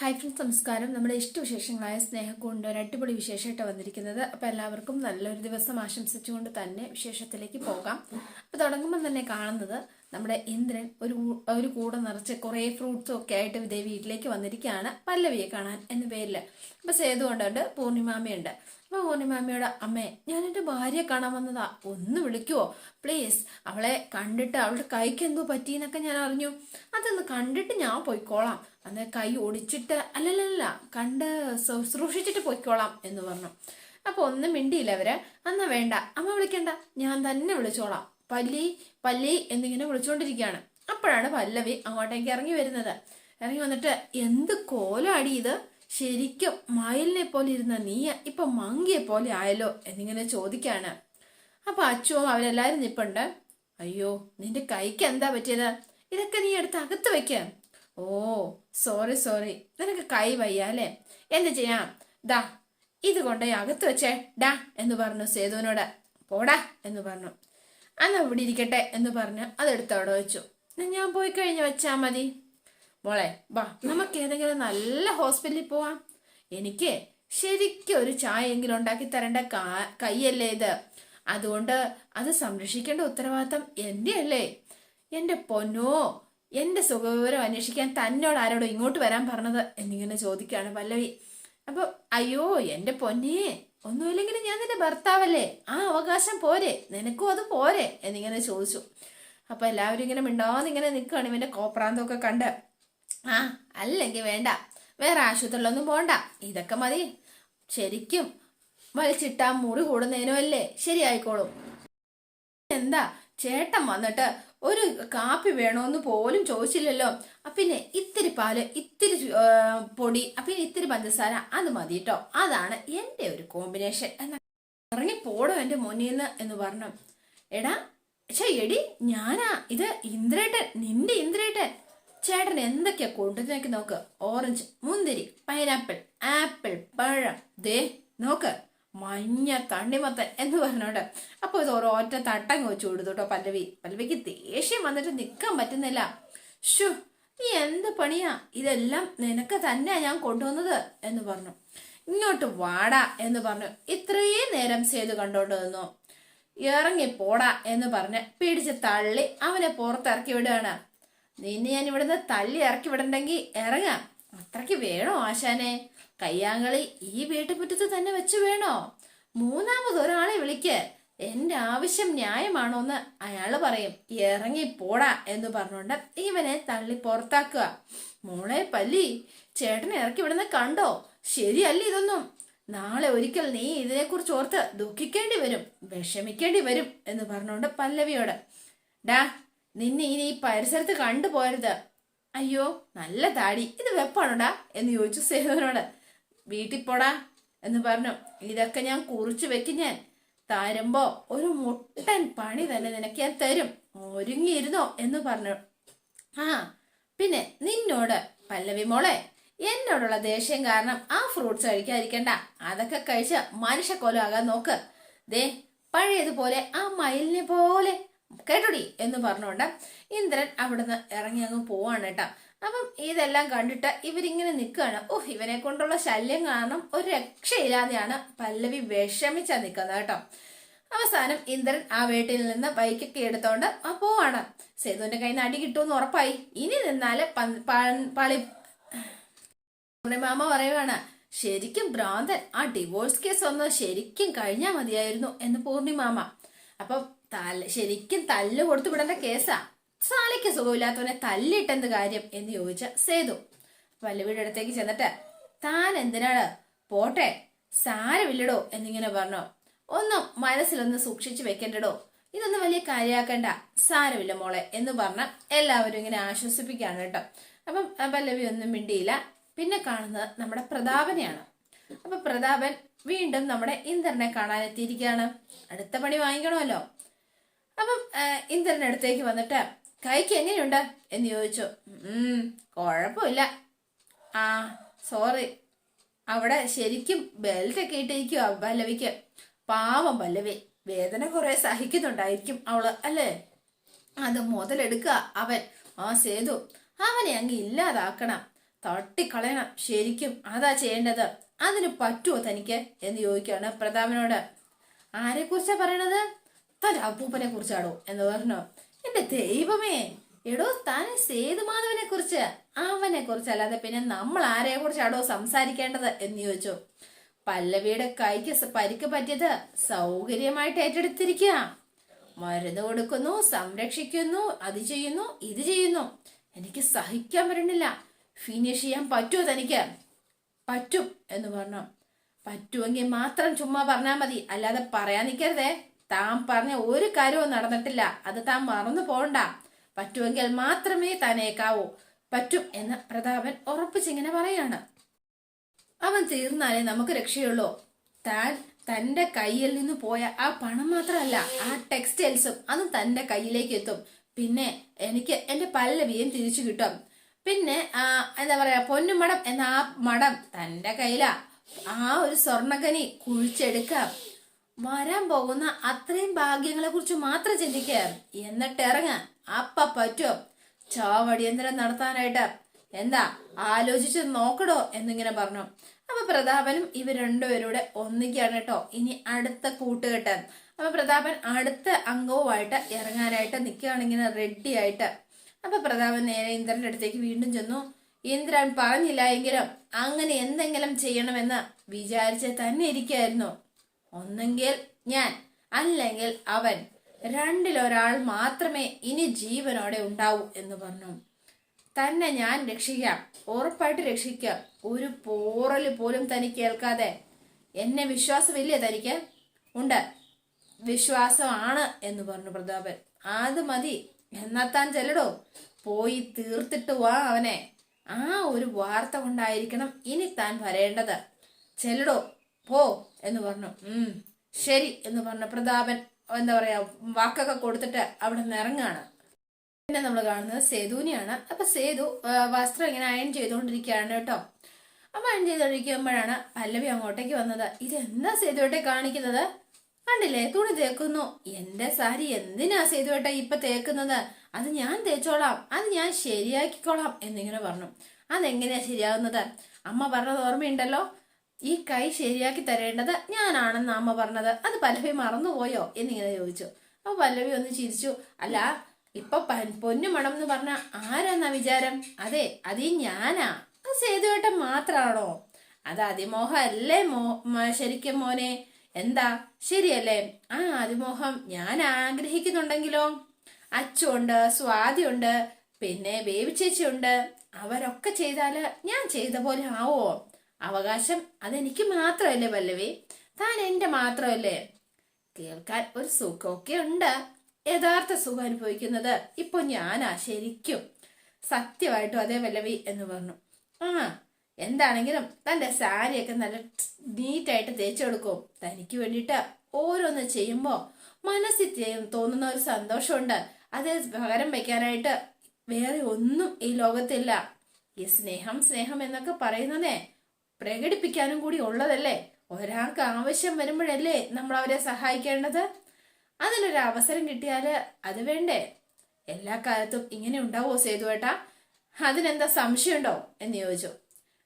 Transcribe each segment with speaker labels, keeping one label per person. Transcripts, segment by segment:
Speaker 1: Hi friends നമസ്കാരം. നമ്മുടെ ഇഷ്ടവിശേഷങ്ങളായ സ്നേഹക്കൊണ്ട് ഒരു അടിപൊളി വിശേഷമായിട്ട് വന്നിരിക്കുന്നത്. അപ്പോൾ എല്ലാവർക്കും നല്ലൊരു ദിവസം ആശംസിച്ചുകൊണ്ട് തന്നെ വിശേഷത്തിലേക്ക് പോകാം. അപ്പോൾ തുടങ്ങുമ്പോൾ തന്നെ കാണുന്നത് നമ്മുടെ ഇന്ദ്രൻ ഒരു ഒരു കൂടെ നിറച്ച് കുറേ ഫ്രൂട്ട്സും ഒക്കെ ആയിട്ട് ഇതേ വീട്ടിലേക്ക് വന്നിരിക്കുകയാണ്. പല്ലവിയെ കാണാൻ എന്ന പേരിൽ അപ്പോൾ സേതു കൊണ്ടുണ്ട് പൂർണിമാമയുണ്ട്. അപ്പോൾ മാമിയോട് അമ്മേ. ഞാൻ എന്റെ ഭാര്യയെ കാണാൻ വന്നതാ. ഒന്ന് വിളിക്കുവോ? പ്ലീസ് അവളെ കണ്ടിട്ട് അവളുടെ കൈക്ക് എന്തോ പറ്റിയെന്നൊക്കെ ഞാൻ അറിഞ്ഞു. അതൊന്ന് കണ്ടിട്ട് ഞാൻ പോയിക്കോളാം. അന്ന് കൈ ഒടിച്ചിട്ട് അല്ലല്ലല്ല കണ്ട് ശുശ്രൂഷിച്ചിട്ട് പോയിക്കോളാം എന്ന് പറഞ്ഞു. അപ്പൊ ഒന്നും മിണ്ടിയില്ല അവർ. എന്നാ വേണ്ട. അമ്മ വിളിക്കണ്ട. ഞാൻ തന്നെ വിളിച്ചോളാം. പല്ലി പല്ലി എന്നിങ്ങനെ വിളിച്ചുകൊണ്ടിരിക്കുകയാണ് അപ്പോഴാണ് പല്ലവി അങ്ങോട്ടേക്ക് ഇറങ്ങി വരുന്നത്. ഇറങ്ങി വന്നിട്ട് എന്ത് കോലാടി ഇത്? ശരിക്കും മയിലിനെ പോലെ ഇരുന്ന നീ ഇപ്പൊ മങ്കിയെ പോലെ ആയല്ലോ എന്നിങ്ങനെ ചോദിക്കാണ്. അപ്പൊ അച്ചുവും അവരെല്ലാരും നിപ്പുണ്ട്. അയ്യോ നിന്റെ കൈക്ക് എന്താ പറ്റിയത്? ഇതൊക്കെ നീ എടുത്ത് അകത്ത് വെക്ക. ഓ സോറി സോറി നിനക്ക് കൈ വയ്യാലേ എന്ത് ചെയ്യാം? ദാ ഇത് കൊണ്ടുപോയി അകത്ത് വെച്ചേ. ഡാ എന്ന് പറഞ്ഞു സേതുവിനോട്. പോടാ എന്ന് പറഞ്ഞു. അന്ന് അവിടെ ഇരിക്കട്ടെ എന്ന് പറഞ്ഞ്. അതെടുത്ത് അവിടെ വെച്ചു. ഞാൻ പോയി കഴിഞ്ഞ് വെച്ചാ മതി. മോളെ വാ നമുക്ക് ഏതെങ്കിലും നല്ല ഹോസ്പിറ്റലിൽ പോവാം. എനിക്ക് ശരിക്കും ഒരു ചായ എങ്കിലും ഉണ്ടാക്കി തരേണ്ട കൈയല്ലേ ഇത്? അതുകൊണ്ട് അത് സംരക്ഷിക്കേണ്ട ഉത്തരവാദിത്തം എന്റെ അല്ലേ എന്റെ പൊന്നോ എന്റെ സുഖവിവരം അന്വേഷിക്കാൻ തന്നോട് ആരോടോ ഇങ്ങോട്ട് വരാൻ പറഞ്ഞത് എന്നിങ്ങനെ ചോദിക്കുകയാണ് പല്ലവി. അപ്പോൾ അയ്യോ എന്റെ പൊന്നേ ഒന്നുമില്ലെങ്കിലും ഞാൻ നിന്റെ ഭർത്താവല്ലേ? ആ അവകാശം പോരെ നിനക്കും അത് പോരെ എന്നിങ്ങനെ ചോദിച്ചു. അപ്പൊ എല്ലാവരും ഇങ്ങനെ മിണ്ടാതെ ഇങ്ങനെ നിൽക്കുകയാണ് ഇവന്റെ കോപ്രാന്തമൊക്കെ കണ്ട്. ആ അല്ലെങ്കിൽ വേണ്ട. വേറെ ആശുപത്രിയിലൊന്നും പോണ്ട. ഇതൊക്കെ മതി. ശരിക്കും വലിച്ചിട്ടാ മുറി കൂടുന്നതിനും അല്ലേ ശരിയായിക്കോളും. എന്താ? ചേട്ടൻ വന്നിട്ട് ഒരു കാപ്പി വേണോന്ന് പോലും ചോദിച്ചില്ലല്ലോ. പിന്നെ ഇത്തിരി പാൽ ഇത്തിരി പൊടി പിന്നെ ഇത്തിരി പഞ്ചസാര അത് മതി കേട്ടോ അതാണ് എന്റെ ഒരു കോമ്പിനേഷൻ. എന്നാ ഇറങ്ങി പോടോ എന്റെ നിന്ന് എന്ന് പറഞ്ഞു. എടാ ഛേ എടി ഞാനാ ഇത് ഇന്ദ്രേട്ടൻ നിന്റെ ഇന്ദ്രേട്ടൻ. ചേട്ടൻ എന്തൊക്കെയാ കൊണ്ടുവന്നേക്ക് നോക്ക്? ഓറഞ്ച് മുന്തിരി പൈനാപ്പിൾ ആപ്പിൾ പഴം. ദേ നോക്ക്. മഞ്ഞ തണ്ണിമത്തൻ എന്ന് പറഞ്ഞോണ്ട്. അപ്പൊ ഇത് ഓരോ ഒറ്റ തട്ടങ്ങ് വെച്ചു കൊടുത്തു കേട്ടോ പല്ലവി. പല്ലവിക്ക് ദേഷ്യം വന്നിട്ട് നിക്കാൻ പറ്റുന്നില്ല. ഷു നീ എന്ത് പണിയാ? ഇതെല്ലാം നിനക്ക് തന്നെയാ ഞാൻ കൊണ്ടുവന്നത് എന്ന് പറഞ്ഞു. ഇങ്ങോട്ട് വാടാ എന്ന് പറഞ്ഞു. ഇത്രയും നേരം സേതു കണ്ടോണ്ട് നിന്നു. ഇറങ്ങി പോടാ എന്ന് പറഞ്ഞ് പിടിച്ച് തള്ളി അവനെ പുറത്തിറക്കി വിടുകയാണ്. നിന്നെ ഞാൻ ഇവിടുന്ന് തല്ലി ഇറക്കി വിടണ്ടെങ്കിൽ ഇറങ്ങാം. അത്രയ്ക്ക് വേണോ ആശാനെ? കയ്യാങ്കളി ഈ വീട്ടുമുറ്റത്ത് തന്നെ വെച്ച് വേണോ? മൂന്നാമത് ഒരാളെ വിളിക്ക്. എന്റെ ആവശ്യം ന്യായമാണോന്ന് അയാൾ പറയും. ഇറങ്ങി പോടാ എന്ന് പറഞ്ഞുകൊണ്ട് ഇവനെ തള്ളി പുറത്താക്കുക. മോളെ പല്ലി ചേട്ടനെ ഇറക്കി വിടുന്ന കണ്ടോ? ശരിയല്ല ഇതൊന്നും? നാളെ ഒരിക്കൽ നീ ഇതിനെക്കുറിച്ച് ഓർത്ത് ദുഃഖിക്കേണ്ടി വരും വിഷമിക്കേണ്ടി വരും എന്ന് പറഞ്ഞുകൊണ്ട് പല്ലവിയോട് ഡാ നിന്നെ ഇനി ഈ പരിസരത്ത് കണ്ടുപോരുത് അയ്യോ നല്ല താടി. ഇത് വെപ്പാണോടാ? എന്ന് ചോദിച്ചു സേതുവിനോട് വീട്ടിൽ പോടാ എന്ന് പറഞ്ഞു. ഇതൊക്കെ ഞാൻ കുറിച്ചു വെക്കും ഞാൻ. തരുമ്പോ ഒരു മുട്ടൻ പണി തന്നെ നിനക്ക് ഞാൻ തരും. ഒരുങ്ങിയിരുന്നോ എന്ന് പറഞ്ഞു. ആ പിന്നെ നിന്നോട് പല്ലവി മോളെ എന്നോടുള്ള ദേഷ്യം കാരണം ആ ഫ്രൂട്ട്സ് കഴിക്കാതിരിക്കണ്ട. അതൊക്കെ കഴിച്ച് മനുഷ്യക്കോലാകാൻ നോക്ക്. ദേ പഴയതുപോലെ ആ മയിലിനെ പോലെ കേട്ടോടി എന്ന് പറഞ്ഞുകൊണ്ട് ഇന്ദ്രൻ അവിടുന്ന് ഇറങ്ങി അങ്ങ് പോവാണ് കേട്ടോ. അപ്പം ഇതെല്ലാം കണ്ടിട്ട് ഇവരിങ്ങനെ നിൽക്കുകയാണ്. ഓ ഇവനെ കൊണ്ടുള്ള ശല്യം കാരണം ഒരു രക്ഷയില്ലാതെയാണ് പല്ലവി വിഷമിച്ചാ നിൽക്കുന്നത് കേട്ടോ. അവസാനം ഇന്ദ്രൻ ആ വീട്ടിൽ നിന്ന് ബൈക്കൊക്കെ എടുത്തോണ്ട് ആ പോവാണ്. സേതുവിന്റെ കയ്യിൽ നിന്ന് അടി കിട്ടുമെന്ന് ഉറപ്പായി. ഇനി നിന്നാൽ പളി മാമ പറയുവാണ് ശരിക്കും ഭ്രാന്തൻ ആ ഡിവോഴ്സ് കേസ് ഒന്ന് ശരിക്കും കഴിഞ്ഞാ മതിയായിരുന്നു എന്ന് പൂർണിമാമ. അപ്പം തല ശരിക്കും തല്ല് കൊടുത്തു വിടേണ്ട കേസാ. സാലയ്ക്ക് സുഖമില്ലാത്തവനെ തല്ലിട്ടെന്ത് കാര്യം എന്ന് ചോദിച്ച സേതു. വല്ലവീടെ അടുത്തേക്ക് ചെന്നിട്ട് താൻ എന്തിനാണ്? പോട്ടെ സാരമില്ലടോ എന്നിങ്ങനെ പറഞ്ഞു. ഒന്നും മനസ്സിലൊന്ന് സൂക്ഷിച്ചു വെക്കേണ്ടടോ. ഇതൊന്നും വലിയ കാര്യമാക്കണ്ട സാരമില്ല മോളെ എന്ന് പറഞ്ഞ എല്ലാവരും ഇങ്ങനെ ആശ്വസിപ്പിക്കുകയാണ് കേട്ടോ. അപ്പം പല്ലവി ഒന്നും മിണ്ടിയില്ല. പിന്നെ കാണുന്നത് നമ്മുടെ പ്രതാപനെയാണ്. അപ്പൊ പ്രതാപൻ വീണ്ടും നമ്മുടെ ഇന്ദ്രനെ കാണാനെത്തിയിരിക്കുകയാണ്. അടുത്ത പണി വാങ്ങിക്കണമല്ലോ. അപ്പം ആ, ഇന്ദ്രന്റെ അടുത്തേക്ക് വന്നിട്ട് കൈക്ക് എങ്ങനെയുണ്ട്? എന്ന് ചോദിച്ചു. കുഴപ്പമില്ല. ആ സോറി. അവിടെ ശരിക്കും ബെൽറ്റ് ഒക്കെ ഇട്ടിരിക്കുക പല്ലവിക്ക്. പാവം പല്ലവി. വേദന കുറെ സഹിക്കുന്നുണ്ടായിരിക്കും അവൾ അല്ലേ? അത് മുതലെടുക്കുക അവൻ. ആ സേതു. അവനെ അങ്ങ് ഇല്ലാതാക്കണം. തട്ടിക്കളയണം. ശരിക്കും അതാ ചെയ്യേണ്ടത്. അതിന് പറ്റുമോ തനിക്ക്? എന്ന് ചോദിക്കുകയാണ് പ്രതാപനോട്. ആരെക്കുറിച്ചാണ് പറയണത്? തന്റെ അപ്പൂപ്പനെ കുറിച്ചാണോ എന്ന് പറഞ്ഞു. എന്റെ ദൈവമേ എടോ താൻ സേതുമാധവനെ കുറിച്ച് അവനെ കുറിച്ച് അല്ലാതെ പിന്നെ നമ്മൾ ആരെ കുറിച്ചാണോ സംസാരിക്കേണ്ടത് എന്ന് ചോദിച്ചു. പല്ലവിയുടെ കൈക്ക് പരിക്ക് പറ്റിയത് സൗകര്യമായിട്ട് ഏറ്റെടുത്തിരിക്കുക. മരുന്ന് കൊടുക്കുന്നു സംരക്ഷിക്കുന്നു അത് ചെയ്യുന്നു ഇത് ചെയ്യുന്നു. എനിക്ക് സഹിക്കാൻ പറ്റുന്നില്ല ഫിനിഷ് ചെയ്യാൻ പറ്റുമോ തനിക്ക്? പറ്റും എന്ന് പറഞ്ഞു. പറ്റുമെങ്കിൽ മാത്രം ചുമ്മാ പറഞ്ഞാൽ മതി. അല്ലാതെ പറയാൻ നിൽക്കരുതേ. താൻ പറഞ്ഞ ഒരു കാര്യവും നടന്നിട്ടില്ല. അത് താൻ മറന്നു പോണ്ട പറ്റുമെങ്കിൽ മാത്രമേ തനേക്കാവൂ പറ്റും എന്ന് പ്രതാപൻ ഉറപ്പിച്ചിങ്ങനെ പറയാണ്. അവൻ തീർന്നാലേ നമുക്ക് രക്ഷയുള്ളൂ. താൻ തന്റെ കയ്യിൽ നിന്ന് പോയ ആ പണം മാത്രമല്ല ആ ടെക്സ്റ്റൈൽസും അതും തന്റെ കയ്യിലേക്ക് എത്തും. പിന്നെ എനിക്ക് എന്റെ പല്ലവിയും തിരിച്ചു കിട്ടും. പിന്നെ എന്താ പറയാ പൊന്നുമടം എന്ന ആ മടം തന്റെ കയ്യിലാ. ആ ഒരു സ്വർണഖനി കുഴിച്ചെടുക്കാം. വരാൻ പോകുന്ന അത്രയും ഭാഗ്യങ്ങളെ കുറിച്ച് മാത്രം ചിന്തിക്കുക എന്നിട്ട് ഇറങ്ങാൻ. അപ്പ പറ്റോ. ചാവടിയന്തരം നടത്താനായിട്ട്. എന്താ ആലോചിച്ച് നോക്കടോ എന്നിങ്ങനെ പറഞ്ഞു. അപ്പൊ പ്രതാപനും ഇവ രണ്ടുപേരൂടെ ഒന്നിക്കാണ് കേട്ടോ. ഇനി അടുത്ത കൂട്ടുകെട്ട്. അപ്പൊ പ്രതാപൻ അടുത്ത അംഗവുമായിട്ട് ഇറങ്ങാനായിട്ട് നിൽക്കുകയാണ് ഇങ്ങനെ റെഡി ആയിട്ട്. അപ്പൊ പ്രതാപൻ നേരെ ഇന്ദ്രന്റെ അടുത്തേക്ക് വീണ്ടും ചെന്നു. ഇന്ദ്രൻ പറഞ്ഞില്ല എങ്കിലും അങ്ങനെ എന്തെങ്കിലും ചെയ്യണമെന്ന് വിചാരിച്ച് തന്നെ ഇരിക്കായിരുന്നു. ഒന്നെങ്കിൽ ഞാൻ അല്ലെങ്കിൽ അവൻ. രണ്ടിലൊരാൾ മാത്രമേ ഇനി ജീവനോടെ ഉണ്ടാവൂ എന്ന് പറഞ്ഞു. തന്നെ ഞാൻ രക്ഷിക്കാം. ഉറപ്പായിട്ട് രക്ഷിക്കാം. ഒരു പോറൽ പോലും തനിക്ക് കേൾക്കാതെ. എന്നെ വിശ്വാസമില്ലേ തനിക്ക്? ഉണ്ട്. വിശ്വാസമാണ് എന്ന് പറഞ്ഞു പ്രതാപൻ. അത് മതി. എന്നാത്താൻ താൻ ചെല്ലടോ. പോയി തീർത്തിട്ട് വാ അവനെ. ആ ഒരു വാർത്ത കൊണ്ടായിരിക്കണം ഇനി താൻ വരേണ്ടത്. ചെല്ലടോ. പോ. എന്ന് പറഞ്ഞു. ഉം. ശരി എന്ന് പറഞ്ഞു. പ്രതാപൻ എന്താ പറയാ വാക്കൊക്കെ കൊടുത്തിട്ട് അവിടെ നിന്ന് ഇറങ്ങാണ്. പിന്നെ നമ്മൾ കാണുന്നത് സേതുവിനെയാണ്. അപ്പൊ സേതു വസ്ത്രം ഇങ്ങനെ അയൺ ചെയ്തുകൊണ്ടിരിക്കുകയാണ് കേട്ടോ. അപ്പൊ അയൺ ചെയ്തുകൊണ്ടിരിക്കുമ്പോഴാണ് പല്ലവി അങ്ങോട്ടേക്ക് വന്നത്. ഇതെന്താ സേതുവേട്ടെ കാണിക്കുന്നത്? കണ്ടില്ലേ തുണി തേക്കുന്നു. എന്റെ സാരി എന്തിനാ സേതുവേട്ട ഇപ്പൊ തേക്കുന്നത്? അത് ഞാൻ തേച്ചോളാം. അത് ഞാൻ ശരിയാക്കിക്കോളാം എന്നിങ്ങനെ പറഞ്ഞു. അതെങ്ങനെയാ ശരിയാകുന്നത് അമ്മ പറഞ്ഞത് ഓർമ്മയുണ്ടല്ലോ? ഈ കൈ ശരിയാക്കി തരേണ്ടത് ഞാനാണെന്ന് അമ്മ പറഞ്ഞത്. അത് പല്ലവി മറന്നുപോയോ? എന്നിങ്ങനെ ചോദിച്ചു. അപ്പൊ പല്ലവി ഒന്ന് ചിരിച്ചു. അല്ല ഇപ്പൊ പൊന്നു മണം എന്ന് പറഞ്ഞ ആരാന്നാ വിചാരം? അതെ അത് ഞാനാ. അത് സേതുവേട്ടൻ മാത്രാണോ? അത് അതിമോഹം അല്ലേ മോ ശരിക്കും മോനെ? എന്താ? ശരിയല്ലേ? ആ അതിമോഹം ഞാൻ ആഗ്രഹിക്കുന്നുണ്ടെങ്കിലോ? അച്ചുണ്ട് സ്വാതിയുണ്ട് പിന്നെ ബേബി ചേച്ചിയുണ്ട് അവരൊക്കെ ചെയ്താൽ ഞാൻ ചെയ്ത പോലെ ആവോ? അവകാശം അതെനിക്ക് മാത്രമല്ലേ പല്ലവി? താൻ എന്റെ മാത്രമല്ലേ? കേൾക്കാൻ ഒരു സുഖമൊക്കെ ഉണ്ട്. യഥാർത്ഥ സുഖം അനുഭവിക്കുന്നത് ഇപ്പൊ ഞാനാ ശരിക്കും. സത്യമായിട്ടും അതേ പല്ലവി എന്ന് പറഞ്ഞു. ആ എന്താണെങ്കിലും തന്റെ സാരിയൊക്കെ നല്ല നീറ്റായിട്ട് തേച്ചു കൊടുക്കും. തനിക്ക് വേണ്ടിയിട്ട് ഓരോന്ന് ചെയ്യുമ്പോൾ മനസ്സിൽ തോന്നുന്ന ഒരു സന്തോഷമുണ്ട്. അത് പകരം വെക്കാനായിട്ട് വേറെ ഒന്നും ഈ ലോകത്തില്ല. ഈ സ്നേഹം സ്നേഹം എന്നൊക്കെ പറയുന്നതേ പ്രകടിപ്പിക്കാനും കൂടി ഉള്ളതല്ലേ? ഒരാൾക്ക് ആവശ്യം വരുമ്പോഴല്ലേ നമ്മൾ അവരെ സഹായിക്കേണ്ടത്? അതിനൊരു അവസരം കിട്ടിയാൽ അത് വേണ്ടേ? എല്ലാ കാലത്തും ഇങ്ങനെ ഉണ്ടാവോ സേതുവേട്ടാ അതിനെന്താ സംശയമുണ്ടോ? എന്ന് ചോദിച്ചു.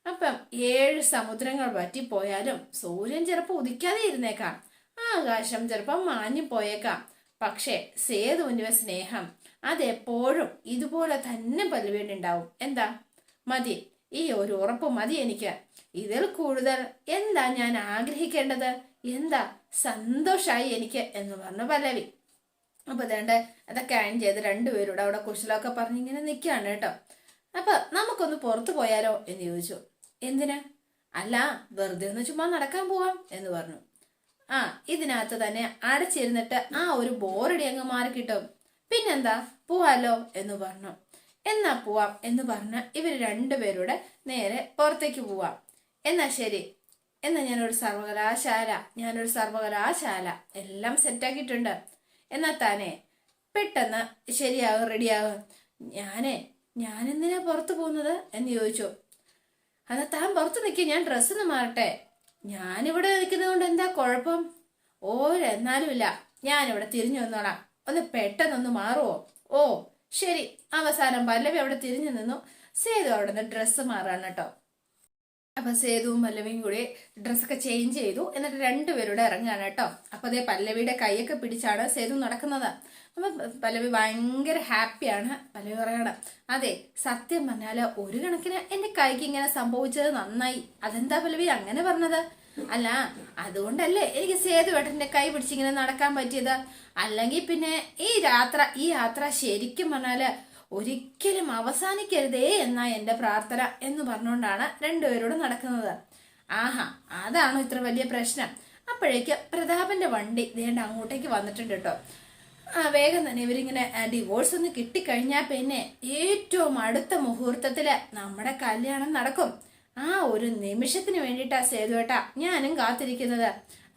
Speaker 1: അപ്പം ഏഴ് സമുദ്രങ്ങൾ വറ്റിപ്പോയാലും സൂര്യൻ ചിലപ്പോൾ ഉദിക്കാതെ ഇരുന്നേക്കാം. ആകാശം ചിലപ്പോൾ മാഞ്ഞു പോയേക്കാം പക്ഷേ സേതുവിന്റെ സ്നേഹം അതെപ്പോഴും ഇതുപോലെ തന്നെ പല്ലുവേണ്ടുണ്ടാവും എന്താ? മതി. ഈ ഒരു ഉറപ്പ് മതി എനിക്ക്. ഇതിൽ കൂടുതൽ എന്താ ഞാൻ ആഗ്രഹിക്കേണ്ടത്? എന്താ സന്തോഷായി എനിക്ക് എന്ന് പറഞ്ഞു പല്ലവി. അപ്പൊ ഇതേണ്ട അതൊക്കെ അയൺ ചെയ്ത് രണ്ടുപേരോട് അവിടെ കുശലമൊക്കെ പറഞ്ഞ് ഇങ്ങനെ നിൽക്കുകയാണ് കേട്ടോ. അപ്പൊ നമുക്കൊന്ന് പുറത്തു പോയാലോ എന്ന് ചോദിച്ചു. എന്തിനാ? അല്ല വെറുതെ ഒന്ന് ചുമ്മാ നടക്കാൻ പോവാം എന്ന് പറഞ്ഞു. ആ ഇതിനകത്ത് തന്നെ അടച്ചിരുന്നിട്ട് ആ ഒരു ബോറടി അങ്ങ് മാറി കിട്ടും പിന്നെന്താ? പോവാലോ എന്ന് പറഞ്ഞു. എന്നാ പോവാം എന്ന് പറഞ്ഞ ഇവർ രണ്ടുപേരുടെ നേരെ പുറത്തേക്ക് പോവാം. എന്നാ ശരി. എന്നാ ഞാനൊരു സർവകലാശാല ഞാനൊരു സർവകലാശാല എല്ലാം സെറ്റാക്കിയിട്ടുണ്ട് എന്നാ താനെ പെട്ടെന്ന് ശരിയാകും റെഡിയാകും ഞാനേ ഞാനെന്തിനാ പുറത്തു പോകുന്നത് എന്ന് ചോദിച്ചു. അതാ താൻ പുറത്ത് നിൽക്കുക ഞാൻ ഡ്രസ്സ് ഒന്ന് മാറട്ടെ. ഞാനിവിടെ നിൽക്കുന്നത് കൊണ്ട് എന്താ കുഴപ്പം? ഓ എന്നാലുമില്ല ഞാനിവിടെ തിരിഞ്ഞു വന്നോളാം ഒന്ന് പെട്ടെന്നൊന്ന് മാറുവോ? ഓ ശരി. അവസാനം പല്ലവി അവിടെ തിരിഞ്ഞു നിന്നു. സേതു അവിടെ നിന്ന് ഡ്രസ്സ് മാറാണ് കേട്ടോ. അപ്പൊ സേതുവും പല്ലവിയും കൂടി ഡ്രസ്സൊക്കെ ചേഞ്ച് ചെയ്തു. എന്നിട്ട് രണ്ടുപേരുടെ ഇറങ്ങാണ് കേട്ടോ. അപ്പൊ അതേ പല്ലവിയുടെ കൈയൊക്കെ പിടിച്ചാണ് സേതു നടക്കുന്നത്. അപ്പൊ പല്ലവി ഭയങ്കര ഹാപ്പിയാണ് പല്ലവി പറയണം അതെ സത്യം പറഞ്ഞാൽ ഒരു കണക്കിന് എന്റെ കൈക്ക് ഇങ്ങനെ സംഭവിച്ചത് നന്നായി. അതെന്താ പല്ലവി അങ്ങനെ പറഞ്ഞത്? അല്ല അതുകൊണ്ടല്ലേ എനിക്ക് സേതു ഏട്ടന്റെ കൈ പിടിച്ചിങ്ങനെ നടക്കാൻ പറ്റിയത്. അല്ലെങ്കിൽ പിന്നെ ഈ യാത്ര ഈ യാത്ര ശരിക്കും പറഞ്ഞാൽ ഒരിക്കലും അവസാനിക്കരുതേ എന്നാ എന്റെ പ്രാർത്ഥന എന്ന് പറഞ്ഞുകൊണ്ടാണ് രണ്ടുപേരോട് നടക്കുന്നത്. ആഹാ അതാണ് ഇത്ര വലിയ പ്രശ്നം? അപ്പോഴേക്ക് പ്രതാപന്റെ വണ്ടി ദേണ്ട അങ്ങോട്ടേക്ക് വന്നിട്ടുണ്ട് കേട്ടോ. ആ വേഗം തന്നെ ഇവരിങ്ങനെ ഡിവോഴ്സ് ഒന്ന് കിട്ടിക്കഴിഞ്ഞാൽ പിന്നെ ഏറ്റവും അടുത്ത മുഹൂർത്തത്തിൽ നമ്മുടെ കല്യാണം നടക്കും. ആ ഒരു നിമിഷത്തിന് വേണ്ടിയിട്ടാ സേതുവേട്ടാ ഞാനും കാത്തിരിക്കുന്നത്.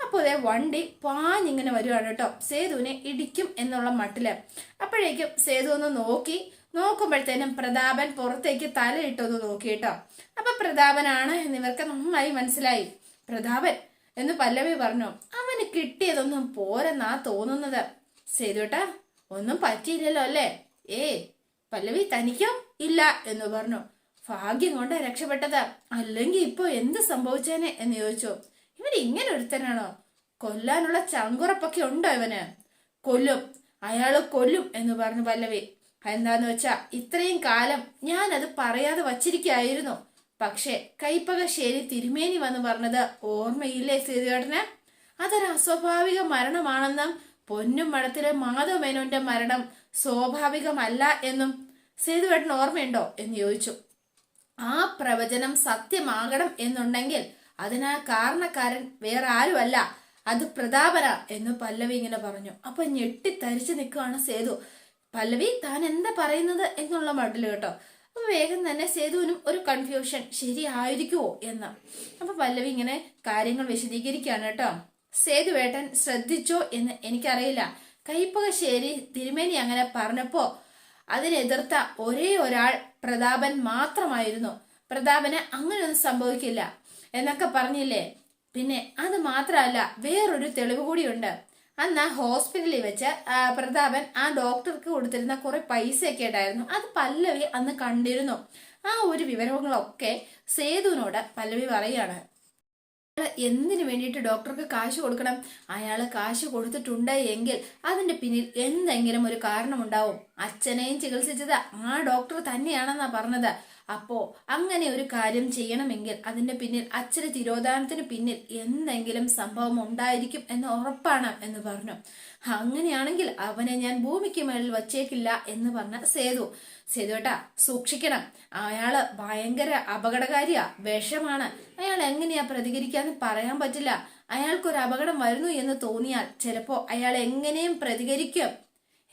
Speaker 1: അപ്പോൾ അതേ വണ്ടി പാഞ്ഞിങ്ങനെ വരുവാണ് കേട്ടോ. സേതുവിനെ ഇടിക്കും എന്നുള്ള മട്ടിൽ. അപ്പോഴേക്കും സേതു ഒന്ന് നോക്കി നോക്കുമ്പോഴത്തേനും പ്രതാപൻ പുറത്തേക്ക് തലയിട്ടൊന്ന് നോക്കിയിട്ടോ. അപ്പൊ പ്രതാപനാണ് എന്നിവർക്ക് നന്നായി മനസ്സിലായി. പ്രതാപൻ എന്ന് പല്ലവി പറഞ്ഞു അവന് കിട്ടിയതൊന്നും പോരെന്നാ തോന്നുന്നത്. സേതുട്ടാ ഒന്നും പറ്റിയില്ലല്ലോ അല്ലേ? ഏ പല്ലവി തനിക്കോ? ഇല്ല എന്ന് പറഞ്ഞു. ഭാഗ്യം കൊണ്ട് രക്ഷപ്പെട്ടത്. അല്ലെങ്കിൽ ഇപ്പൊ എന്ത് സംഭവിച്ചേനെ? എന്ന് ചോദിച്ചു. ഇവൻ ഇങ്ങനെ ഒരുത്തനാണോ? കൊല്ലാനുള്ള ചങ്കുറപ്പൊക്കെ ഉണ്ടോ ഇവന്? കൊല്ലും. അയാൾ കൊല്ലും എന്ന് പറഞ്ഞു പല്ലവി. എന്താന്ന് വെച്ചാ ഇത്രയും കാലം ഞാൻ അത് പറയാതെ വച്ചിരിക്കായിരുന്നു പക്ഷെ കൈപ്പകശ്ശേരി തിരുമേനി വന്ന് പറഞ്ഞത് ഓർമ്മയില്ലേ സീതേട്ടന് അതൊരു അസ്വാഭാവിക മരണമാണെന്നും പൊന്നും മഠത്തിലെ മാധവമേനോന്റെ മരണം സ്വാഭാവികമല്ല എന്നും സേതുവേട്ടൻ ഓർമ്മയുണ്ടോ എന്ന് ചോദിച്ചു. ആ പ്രവചനം സത്യമാകണം എന്നുണ്ടെങ്കിൽ അതിനാ കാരണക്കാരൻ വേറെ ആരുമല്ല അത് പ്രതാപന എന്ന് പല്ലവി ഇങ്ങനെ പറഞ്ഞു. അപ്പൊ ഞെട്ടിത്തരിച്ചു നിൽക്കുകയാണ് സേതു. പല്ലവി താൻ എന്താ പറയുന്നത് എന്നുള്ള മട്ടിൽ കേട്ടോ. അപ്പൊ വേഗം തന്നെ സേതുവിനും ഒരു കൺഫ്യൂഷൻ ശരിയായിരിക്കുമോ എന്ന്. അപ്പൊ പല്ലവി ഇങ്ങനെ കാര്യങ്ങൾ വിശദീകരിക്കുകയാണ് കേട്ടോ. സേതുവേട്ടൻ ശ്രദ്ധിച്ചോ എന്ന് എനിക്കറിയില്ല. കൈപ്പകശ്ശേരി തിരുമേനി അങ്ങനെ പറഞ്ഞപ്പോ അതിനെതിർത്ത ഒരേ ഒരാൾ പ്രതാപൻ മാത്രമായിരുന്നു. പ്രതാപന് അങ്ങനെയൊന്നും സംഭവിക്കില്ല എന്നൊക്കെ പറഞ്ഞില്ലേ? പിന്നെ അത് മാത്രമല്ല വേറൊരു തെളിവ് കൂടിയുണ്ട്. അന്ന് ആ ഹോസ്പിറ്റലിൽ വെച്ച് പ്രതാപൻ ആ ഡോക്ടർക്ക് കൊടുത്തിരുന്ന കുറെ പൈസയൊക്കെ ഉണ്ടായിരുന്നു അത് പല്ലവി അന്ന് കണ്ടിരുന്നു. ആ ഒരു വിവരങ്ങളൊക്കെ സേതുവിനോട് പല്ലവി പറയാണ് എന്തിനു വേണ്ടിയിട്ട് ഡോക്ടർക്ക് കാശ് കൊടുക്കണം? അയാൾ കാശ് കൊടുത്തിട്ടുണ്ട് എങ്കിൽ അതിന്റെ പിന്നിൽ എന്തെങ്കിലും ഒരു കാരണമുണ്ടാവും. അച്ഛനെയും ചികിത്സിച്ചത് ആ ഡോക്ടർ തന്നെയാണെന്നാ പറഞ്ഞത്. അപ്പോ അങ്ങനെ ഒരു കാര്യം ചെയ്യണമെങ്കിൽ അതിന്റെ പിന്നിൽ അച്ഛന് തിരോധാനത്തിന് പിന്നിൽ എന്തെങ്കിലും സംഭവം ഉണ്ടായിരിക്കും എന്ന് ഉറപ്പാണ് എന്ന് പറഞ്ഞു. അങ്ങനെയാണെങ്കിൽ അവനെ ഞാൻ ഭൂമിക്ക് മേളിൽ വച്ചേക്കില്ല എന്ന് പറഞ്ഞ സേതു. സേതുവേട്ടാ സൂക്ഷിക്കണം. അയാൾ ഭയങ്കര അപകടകാരിയാ വിഷമാണ്. അയാൾ എങ്ങനെയാ പ്രതികരിക്കാന്ന് പറയാൻ പറ്റില്ല. അയാൾക്കൊരു അപകടം വരുന്നു എന്ന് തോന്നിയാൽ ചിലപ്പോ അയാൾ എങ്ങനെയും പ്രതികരിക്കും.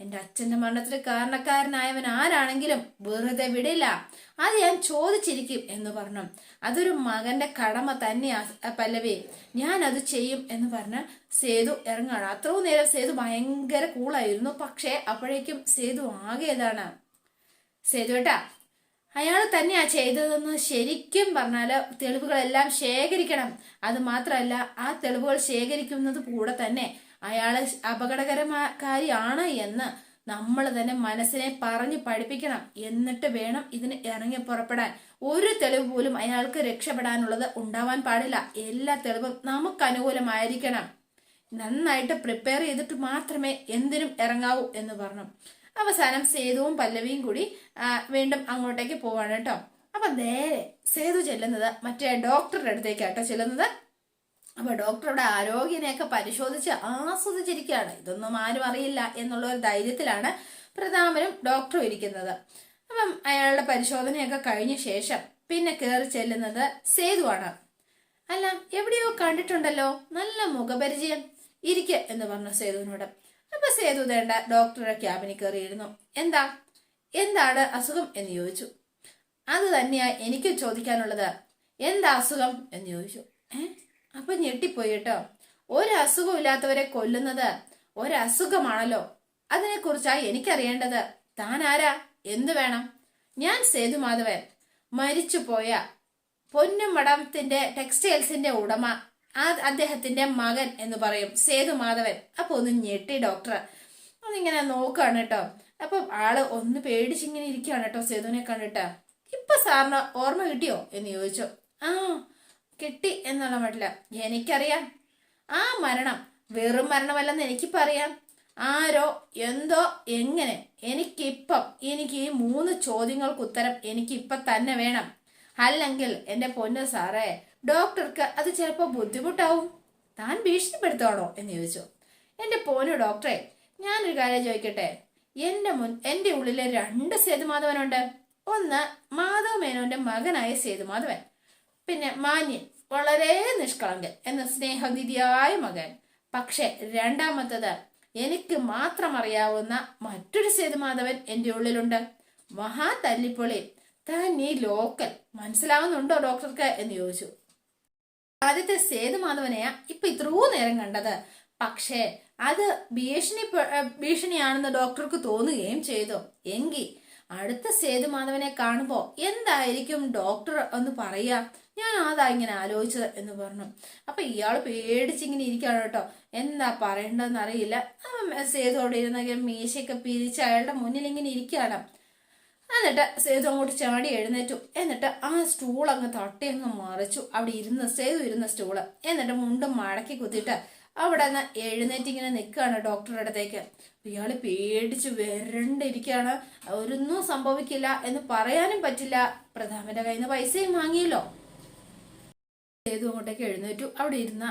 Speaker 1: എന്റെ അച്ഛന്റെ മരണത്തിന് കാരണക്കാരനായവൻ ആരാണെങ്കിലും വെറുതെ വിടില്ല. അത് ഞാൻ ചോദിച്ചിരിക്കും എന്ന് പറഞ്ഞു. അതൊരു മകന്റെ കടമ തന്നെയാ പല്ലവി. ഞാൻ അത് ചെയ്യും എന്ന് പറഞ്ഞ് സേതു ഇറങ്ങാണ്. അത്രയും നേരം സേതു ഭയങ്കര കൂളായിരുന്നു പക്ഷേ അപ്പോഴേക്കും സേതു ആകെ ഇതാണ് സേതു ഏട്ടാ അയാൾ തന്നെയാ ചെയ്തതെന്ന് ശരിക്കും പറഞ്ഞാൽ തെളിവുകളെല്ലാം ശേഖരിക്കണം. അത് മാത്രമല്ല ആ തെളിവുകൾ ശേഖരിക്കുന്നത് കൂടെ തന്നെ അയാൾ അപകടകരക്കാരിയാണ് എന്ന് നമ്മൾ തന്നെ മനസ്സിനെ പറഞ്ഞു പഠിപ്പിക്കണം. എന്നിട്ട് വേണം ഇതിന് ഇറങ്ങി പുറപ്പെടാൻ. ഒരു തെളിവ് പോലും അയാൾക്ക് രക്ഷപ്പെടാനുള്ളത് ഉണ്ടാവാൻ പാടില്ല. എല്ലാ തെളിവും നമുക്ക് അനുകൂലമായിരിക്കണം. നന്നായിട്ട് പ്രിപ്പയർ ചെയ്തിട്ട് മാത്രമേ എന്തിനും ഇറങ്ങാവൂ എന്ന് പറഞ്ഞു. അവസാനം സേതുവും പല്ലവിയും കൂടി വീണ്ടും അങ്ങോട്ടേക്ക് പോവാണ് കേട്ടോ. അപ്പൊ നേരെ സേതു ചെല്ലുന്നത് മറ്റേ ഡോക്ടറുടെ അടുത്തേക്കാട്ടോ ചെല്ലുന്നത്. അപ്പൊ ഡോക്ടറുടെ ആരോഗ്യനെയൊക്കെ പരിശോധിച്ച് ആസ്വദിച്ചിരിക്കുകയാണ്. ഇതൊന്നും ആരും അറിയില്ല എന്നുള്ള ഒരു ധൈര്യത്തിലാണ് പ്രതാപനും ഡോക്ടറും ഇരിക്കുന്നത്. അപ്പം അയാളുടെ പരിശോധനയൊക്കെ കഴിഞ്ഞ ശേഷം പിന്നെ കയറി ചെല്ലുന്നത് സേതുവാണ്. അല്ല എവിടെയോ കണ്ടിട്ടുണ്ടല്ലോ നല്ല മുഖപരിചയം. ഇരിക്ക എന്ന് പറഞ്ഞു സേതുവിനോട്. അപ്പൊ സേതു തേണ്ട ഡോക്ടറുടെ ക്യാബിനിൽ കയറിയിരുന്നു എന്താ? എന്താണ് അസുഖം എന്ന് ചോദിച്ചു. അത് തന്നെയാ എനിക്ക് ചോദിക്കാനുള്ളത്. എന്താ അസുഖം എന്ന് ചോദിച്ചു. അപ്പൊ ഞെട്ടിപ്പോയി കേട്ടോ. ഒരസുഖം ഇല്ലാത്തവരെ കൊല്ലുന്നത് ഒരസുഖമാണല്ലോ. അതിനെക്കുറിച്ചാ എനിക്കറിയേണ്ടത്. താൻ ആരാ എന്തു വേണം? ഞാൻ സേതുമാധവൻ. മരിച്ചുപോയ പൊന്നും മഠത്തിന്റെ ടെക്സ്റ്റൈൽസിന്റെ ഉടമ. ആ അദ്ദേഹത്തിന്റെ മകൻ എന്ന് പറയും സേതുമാധവൻ. അപ്പൊ ഒന്ന് ഞെട്ടി ഡോക്ടർ ഒന്നിങ്ങനെ നോക്കാണ് കേട്ടോ. അപ്പൊ ആൾ ഒന്ന് പേടിച്ചിങ്ങനെ ഇരിക്കുകയാണ് കേട്ടോ സേതുവിനെ കണ്ടിട്ട്. ഇപ്പൊ സാറിന് ഓർമ്മ കിട്ടിയോ എന്ന് ചോദിച്ചു. ആ കിട്ടി എന്നുള്ള മട്ടില്ല എനിക്കറിയാം. ആ മരണം വെറും മരണമല്ലെന്ന് എനിക്ക് പറയാം ആരോ എന്തോ എങ്ങനെ? എനിക്കിപ്പം എനിക്ക് ഈ മൂന്ന് ചോദ്യങ്ങൾക്ക് ഉത്തരം എനിക്കിപ്പം തന്നെ വേണം. അല്ലെങ്കിൽ എന്റെ പൊന്ന് സാറേ ഡോക്ടർക്ക് അത് ചിലപ്പോൾ ബുദ്ധിമുട്ടാവും. താൻ ഭീഷണിപ്പെടുത്തണോ എന്ന് ചോദിച്ചു. എന്റെ പൊന്നു ഡോക്ടറെ ഞാനൊരു കാര്യം ചോദിക്കട്ടെ? എന്റെ മുൻ എന്റെ ഉള്ളിലെ രണ്ട് സേതുമാധവനുണ്ട്. ഒന്ന് മാധവ മേനോന്റെ മകനായ സേതുമാധവൻ. പിന്നെ മാന്യൻ വളരെ നിഷ്കളങ്കൻ എന്ന സ്നേഹനിധിയായ മകൻ. പക്ഷെ രണ്ടാമത്തത് എനിക്ക് മാത്രം അറിയാവുന്ന മറ്റൊരു സേതുമാധവൻ എന്റെ ഉള്ളിലുണ്ട്. മഹാ തല്ലിപ്പൊളി. താൻ ഈ ലോക്കൽ മനസ്സിലാവുന്നുണ്ടോ ഡോക്ടർക്ക് എന്ന് ചോദിച്ചു. ആദ്യത്തെ സേതുമാധവനെയാ ഇപ്പൊ ഇത്രയോ നേരം കണ്ടത്. പക്ഷേ അത് ഭീഷണി ഭീഷണിയാണെന്ന് ഡോക്ടർക്ക് തോന്നുകയും ചെയ്തു. എങ്കിൽ അടുത്ത സേതുമാധവനെ കാണുമ്പോ എന്തായിരിക്കും ഡോക്ടർ ഒന്ന് പറയാ? ഞാൻ അതാ ഇങ്ങനെ ആലോചിച്ചത് എന്ന് പറഞ്ഞു. അപ്പൊ ഇയാൾ പേടിച്ചിങ്ങനെ ഇരിക്കുകയാണ് കേട്ടോ. എന്താ പറയേണ്ടതെന്ന് അറിയില്ല. ചെയ്തോടെ ഇരുന്ന മീശയൊക്കെ പിരിച്ച് അയാളുടെ മുന്നിൽ ഇങ്ങനെ ഇരിക്കുകയാണ്. എന്നിട്ട് സേതു അങ്ങോട്ട് ചാടി എഴുന്നേറ്റു. എന്നിട്ട് ആ സ്റ്റൂൾ അങ്ങ് തട്ടി അങ്ങ് മറിച്ചു. അവിടെ ഇരുന്ന സേതു ഇരുന്ന സ്റ്റൂൾ എന്നിട്ട് മുണ്ടും മടക്കി കുത്തിയിട്ട് അവിടെ നിന്ന് എഴുന്നേറ്റ് ഇങ്ങനെ നിൽക്കുകയാണ് ഡോക്ടറുടെ അടുത്തേക്ക്. ഇയാൾ പേടിച്ച് വരണ്ടിരിക്കുകയാണ്. ഒരൊന്നും സംഭവിക്കില്ല എന്ന് പറയാനും പറ്റില്ല. പ്രതാപന്റെ കയ്യിൽ നിന്ന് പൈസയും വാങ്ങിയല്ലോ. സേതു അങ്ങോട്ടേക്ക് എഴുന്നേറ്റു. അവിടെ ഇരുന്ന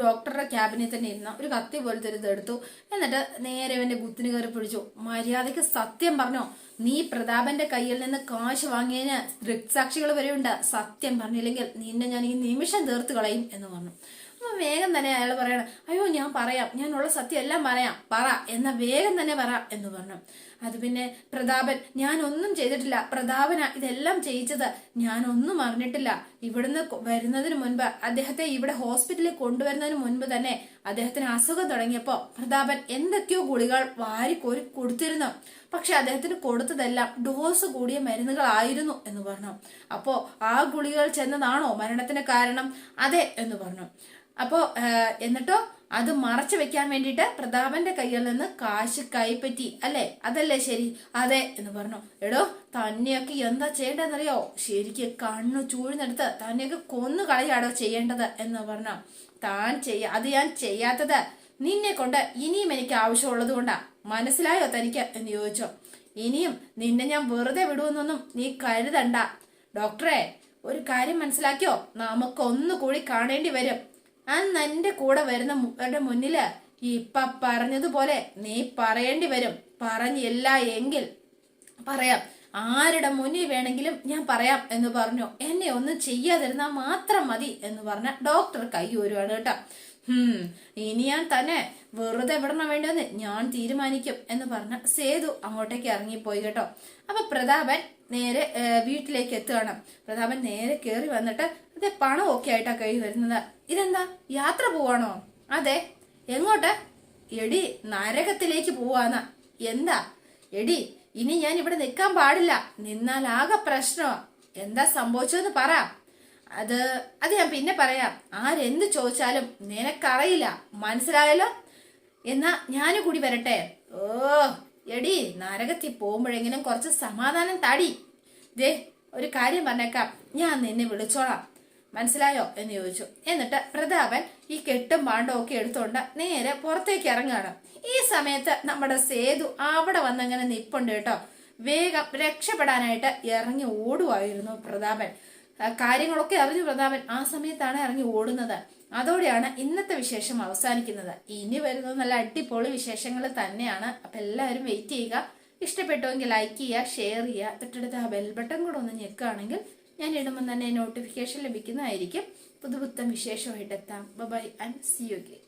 Speaker 1: ഡോക്ടറുടെ ക്യാബിനിൽ തന്നെ ഇരുന്ന ഒരു കത്തി പോലത്തെ ഒരു ഇതെടുത്തു എന്നിട്ട് നേരെ അവന്റെ ബുത്തിന് കയറി പിടിച്ചു. മര്യാദയ്ക്ക് സത്യം പറഞ്ഞോ? നീ പ്രതാപന്റെ കയ്യിൽ നിന്ന് കാശ് വാങ്ങിയതിന് ദൃക്സാക്ഷികൾ വരെയുണ്ട്. സത്യം പറഞ്ഞില്ലെങ്കിൽ നിന്നെ ഞാൻ ഈ നിമിഷം തീർത്ത് കളയും എന്ന് പറഞ്ഞു. അപ്പൊ വേഗം തന്നെ അയാൾ പറയണം അയ്യോ ഞാൻ പറയാം. ഞാനുള്ള സത്യം എല്ലാം പറയാം. പറ. എന്ന വേഗം തന്നെ പറ എന്ന് പറഞ്ഞു. അത് പിന്നെ പ്രതാപൻ ഞാൻ ഒന്നും ചെയ്തിട്ടില്ല. പ്രതാപന ഇതെല്ലാം ചെയ്യിച്ചത്. ഞാൻ ഒന്നും അറിഞ്ഞിട്ടില്ല. ഇവിടുന്ന് വരുന്നതിന് മുൻപ് അദ്ദേഹത്തെ ഇവിടെ ഹോസ്പിറ്റലിൽ കൊണ്ടുവരുന്നതിന് മുൻപ് തന്നെ അദ്ദേഹത്തിന് അസുഖം തുടങ്ങിയപ്പോൾ പ്രതാപൻ എന്തൊക്കെയോ ഗുളികൾ വാരി കോരി കൊടുത്തിരുന്നു. പക്ഷെ അദ്ദേഹത്തിന് കൊടുത്തതെല്ലാം ഡോസ് കൂടിയ മരുന്നുകളായിരുന്നു എന്ന് പറഞ്ഞു. അപ്പോ ആ ഗുളികൾ ചെന്നതാണോ മരണത്തിന് കാരണം? അതെ എന്ന് പറഞ്ഞു. അപ്പോ എന്നിട്ടോ അത് മറച്ചു വെക്കാൻ വേണ്ടിയിട്ട് പ്രതാപന്റെ കയ്യിൽ നിന്ന് കാശ് കൈപ്പറ്റി അല്ലേ? അതല്ലേ ശരി? അതെ എന്ന് പറഞ്ഞു. എടോ തന്നെയൊക്കെ എന്താ ചെയ്യേണ്ടതെന്നറിയോ? ശരിക്ക് കണ്ണു ചൂഴ്ന്നെടുത്ത് തന്നെയൊക്കെ കൊന്നു കളയാടോ ചെയ്യേണ്ടത് എന്ന് പറഞ്ഞു. താൻ ചെയ്യ അത് ഞാൻ ചെയ്യാത്തത് നിന്നെ കൊണ്ട് ഇനിയും എനിക്ക് ആവശ്യമുള്ളത് കൊണ്ടാ. മനസ്സിലായോ തനിക്ക്? എന്ന് ചോദിച്ചു. ഇനിയും നിന്നെ ഞാൻ വെറുതെ വിടുമെന്നൊന്നും നീ കരുതണ്ട. ഡോക്ടറെ ഒരു കാര്യം മനസ്സിലാക്കിയോ? നമുക്കൊന്നുകൂടി കാണേണ്ടി വരും. അന്ന് എന്റെ കൂടെ വരുന്ന മുന്നിൽ ഇപ്പ പറഞ്ഞതുപോലെ നീ പറയേണ്ടി വരും. പറഞ്ഞില്ല എങ്കിൽ പറയാം. ആരുടെ മുന്നിൽ വേണമെങ്കിലും ഞാൻ പറയാം എന്ന് പറഞ്ഞു. എന്നെ ഒന്നും ചെയ്യാതിരുന്നാൽ മാത്രം മതി എന്ന് പറഞ്ഞ ഡോക്ടർ കൈ ഒരുവാണ് കേട്ടോ. ഹും ഇനി ഞാൻ തന്നെ വെറുതെ വിടണം വേണ്ടെന്ന് ഞാൻ തീരുമാനിക്കും എന്ന് പറഞ്ഞ സേതു അങ്ങോട്ടേക്ക് ഇറങ്ങിപ്പോയി കേട്ടോ. അപ്പൊ പ്രതാപൻ നേരെ വീട്ടിലേക്ക് എത്തുകയാണ്. പ്രതാപൻ നേരെ കയറി വന്നിട്ട് അതെ പണമൊക്കെ ആയിട്ടാ കൈ വരുന്നത്. ഇതെന്താ? യാത്ര പോവാണോ? അതെ എങ്ങോട്ട്? എടി നരകത്തിലേക്ക് പോവാന്ന. എന്താ? എടി ഇനി ഞാൻ ഇവിടെ നിൽക്കാൻ പാടില്ല. നിന്നാൽ ആകെ പ്രശ്നമാ. എന്താ സംഭവിച്ചതെന്ന് പറ. അത് അത് ഞാൻ പിന്നെ പറയാം. ആരെന്ത് ചോദിച്ചാലും നിനക്കറിയില്ല. മനസ്സിലായല്ലോ? എന്നാ ഞാനും കൂടി വരട്ടെ. ഓ എടി നരകത്തിൽ പോകുമ്പോഴെങ്കിലും കുറച്ച് സമാധാനം തടി. ദേ ഒരു കാര്യം പറഞ്ഞേക്കാം. ഞാൻ നിന്നെ വിളിച്ചോളാം. മനസ്സിലായോ? എന്ന് ചോദിച്ചു. എന്നിട്ട് പ്രതാപൻ ഈ കെട്ടും പാണ്ടും ഒക്കെ എടുത്തുകൊണ്ട് നേരെ പുറത്തേക്ക് ഇറങ്ങുകയാണ്. ഈ സമയത്ത് നമ്മുടെ സേതു അവിടെ വന്നങ്ങനെ നിപ്പുണ്ട് കേട്ടോ. വേഗം രക്ഷപ്പെടാനായിട്ട് ഇറങ്ങി ഓടുവായിരുന്നു പ്രതാപൻ. കാര്യങ്ങളൊക്കെ അറിഞ്ഞു പ്രതാപൻ ആ സമയത്താണ് ഇറങ്ങി ഓടുന്നത്. അതോടെയാണ് ഇന്നത്തെ വിശേഷം അവസാനിക്കുന്നത്. ഇനി വരുന്നത് നല്ല അടിപൊളി വിശേഷങ്ങൾ തന്നെയാണ്. അപ്പൊ എല്ലാവരും വെയിറ്റ് ചെയ്യുക. ഇഷ്ടപ്പെട്ടുവെങ്കിൽ ലൈക്ക് ചെയ്യുക ഷെയർ ചെയ്യുക. തൊട്ടടുത്ത് ആ ബെൽ ബട്ടൺ കൂടെ ഒന്ന് ഞെക്കുകയാണെങ്കിൽ ഞാൻ ഇടുമ്പോൾ തന്നെ നോട്ടിഫിക്കേഷൻ ലഭിക്കുന്നതായിരിക്കും. പുതുപുത്തം വിശേഷമായിട്ട് എത്താം. Bye and see you gay